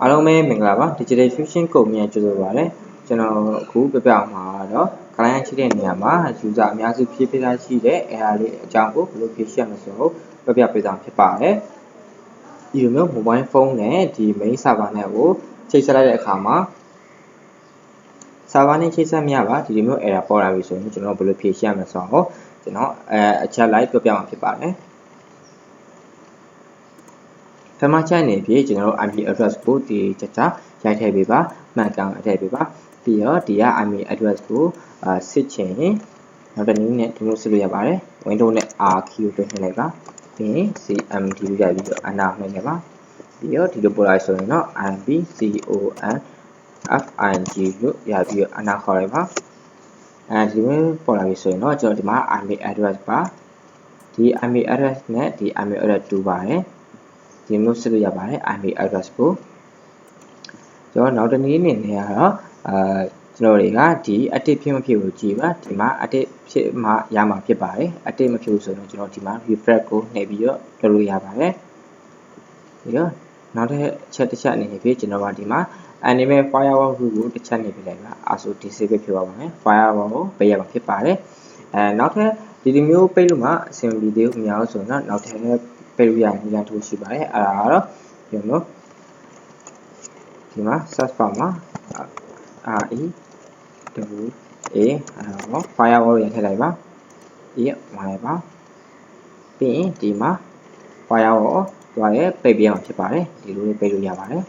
အားလုံးပဲမင်္ဂလာပါ Digital Fusion ကုမ္ပဏီကကြိုဆိုပါရစေကျွန်တော်အခုပြပြအောင်မှာတော့ client ရှိတဲ့နေရာမှာ user အများစုဖြည့်ပေးထားရှိတဲ့ error လေးအကြောင်းကိုဘယ်လိုဖြေရှင်းမလဲဆိုတော့ပြပြပေးဆောင်ဖြစ်ပါတယ်ဒီလိုမျိုး mobile phone နဲ့ဒီ main server နဲ့ကိုချိတ်ဆက်လိုက်တဲ့အခါမှာ server နဲ့ချိတ်ဆက်မရပါဒီလိုမျိုး error ပေါ်လာပြီဆိုရင်ကျွန်တော်ဘယ်လိုဖြေရှင်းမလဲဆိုတော့ကျွန်တော်အဲအချက်လိုက်ပြပြမှာဖြစ်ပါတယ် ပထမချက်အနေဖြင့်ကျွန်တော်တို့ IP address ကိုဒီချက်ချရိုက်ထည့်ပေးပါမှန်ကန်အထည့်ပေးပါပြီးတော့ဒီက IP address ကိုအာစစ်ချင်နောက်တစ်နည်းနဲ့ဒီလိုစစ်လို့ရပါတယ် Windows နဲ့ R key ကိုတွင်းထည့်လိုက်ပါပြီးရင် CMD လို့ရပြီးတော့အနာနှိပ်လိုက်ပါပြီးတော့ဒီလိုပို့လိုက်ဆိုရင်တော့ IP CON FIG လို့ရပြီးတော့အနာခေါ်လိုက်ပါအဲဒီလိုပေါ်လာပြီဆိုရင်တော့ကျွန်တော်ဒီမှာ IP address ပါဒီ IP address နဲ့ဒီ IP address တူပါတယ် ဒီမျိုးစစ်လို့ရပါတယ် IP address ကိုကျွန်တော်နောက်တစ်နည်းအနေနဲ့ကတော့အာကျွန်တော်တွေကဒီ active ဖြစ်မဖြစ်ကိုကြည့်ပါဒီမှာ active ဖြစ်မှရမှာဖြစ်ပါတယ် active မဖြစ်ဘူးဆိုတော့ကျွန်တော်ဒီမှာ refresh ကိုနှိပ်ပြီးတော့လုပ်လို့ရပါတယ်ပြီးတော့နောက်တစ်ချက်တစ်ချက်အနေနဲ့ဖြစ်ကျွန်တော်ကဒီမှာ animate firewall rule ကိုတစ်ချက်နေပြလိုက်ပါ ASO disable ဖြစ်ပါပါမယ် firewall ကိုပေးရမှာဖြစ်ပါတယ်အဲနောက်ထပ်ဒီလိုမျိုးပိတ်လို့မှအဆင်ပြေသေးဘူးမရဘူးဆိုတော့နောက်ထပ် ပေးလို့ရရင်ဉာဏ်ထိုးရှိပါတယ်အဲ့ဒါကတော့ဒီလိုဒီမှာ search bar မှာ re w a အဲ့တော့ firewall ရထည့်လိုက်ပါဒီမှာလိုက်ပါပြီးရင်ဒီမှာ firewall သွားရဲပိတ်ပြအောင်ဖြစ်ပါတယ်ဒီလိုလေးပိတ်လို့ရပါတယ်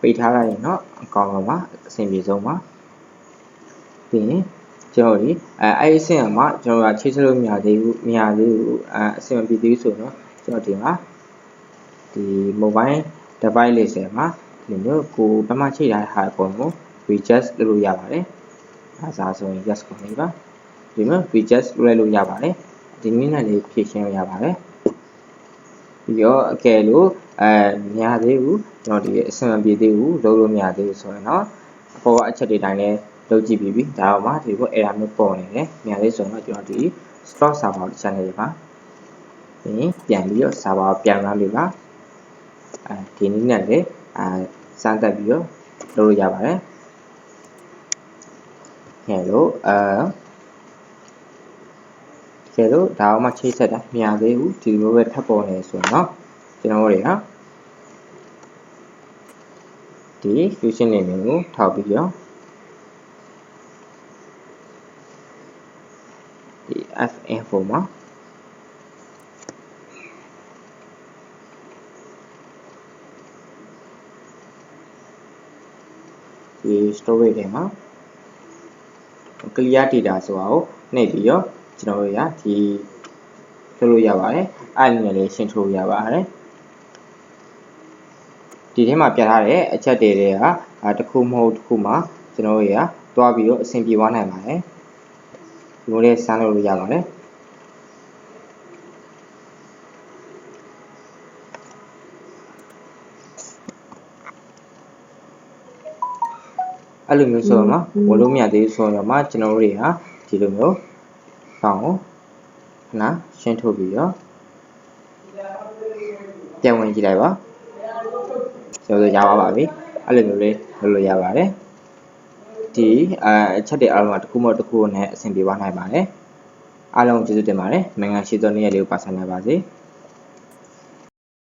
ပိတ်ထားလိုက်ရင်တော့အကောင်လုံးပါအဆင်ပြေဆုံးပါပြီးရင် ကျွန်တော်ဒီအဲအဲ့ဒီအဆင့်မှာကျွန်တော်ကချိတ်ဆက်လို့မရသေးဘူးမရသေးဘူးအဲအဆင်မပြေသေးဘူးဆိုတော့ကျွန်တော်ဒီမှာဒီ mobile device လေးဆယ်မှာဒီမျိုးကိုပထမချိတ်ထားတဲ့ဟာအကုန်ကို readjust လုပ်လို့ရပါတယ်အဲဒါဆိုရင် yes ကိုနေပါဒီမှာ readjust လုပ်လိုက်လို့ရပါတယ်ဒီနည်းနဲ့လေးဖြည့်ရှင်းလို့ရပါတယ်ပြီးတော့အကယ်လို့အဲမရသေးဘူးကျွန်တော်ဒီအဆင်မပြေသေးဘူးလုပ်လို့မရသေးဘူးဆိုရင်တော့အပေါ်ကအချက်တွေတိုင်းလည်း လုပ်ကြည့်ပြီးပြီဒါတော့မှဒီကို error မျိုးပေါ်နေတယ်မြန်လေးဆိုတော့ကျွန်တော်ဒီ stock server ကို channel တွေပါပြီးပြန်ပြီးတော့ server ပြန်လာလို့ပါအဲဒီနည်းနဲ့လေအဲစမ်းတက်ပြီးတော့လုပ်လို့ရပါတယ်ဟဲ့လို့အဲကဲလို့ဒါအောင်မှချိတ်ဆက်တာမရသေးဘူးဒီလိုပဲထပ်ပေါ်နေဆိုရင်တော့ကျွန်တော်တို့တွေကဒီ fusion name ကိုထောက်ပြီးတော့ ဒီ f-info မှာဒီ storage ထဲမှာ clear data ဆိုတာကိုနှိပ်ပြီးတော့ကျွန်တော်တို့ရဒီလုပ်လို့ရပါတယ်အဲ့ဒီနဲ့လေးရှင်းထုတ်ရပါတယ်ဒီထဲမှာပြထားတဲ့အချက်တွေတွေကတခုမဟုတ်တခုမှာကျွန်တော်တို့ရတွားပြီးတော့အဆင်ပြေသွားနိုင်ပါတယ် ဒီလိုလေးစမ်းလို့ရပါတယ်အဲ့လိုမျိုးဆိုတော့မှဝင်လို့မရသေးဘူးဆိုတော့မှကျွန်တော်တို့တွေဟာဒီလိုမျိုးကောင်းအောင်ခဏရှင်းထုတ်ပြီးတော့ပြန်ဝင်ကြည့်လိုက်ပါဆိုတော့ရပါပါပြီအဲ့လိုမျိုးလေးလုပ်လို့ရပါတယ် ဒီအချက်တွေအားလုံးကတစ်ခုမှတစ်ခုနဲ့အဆင်ပြေပါနိုင်ပါတယ်အားလုံးကျေးဇူးတင်ပါတယ်နိုင်ငံရှိသောနေ့ရက်လေးကိုပါဆန်နိုင်ပါစေ။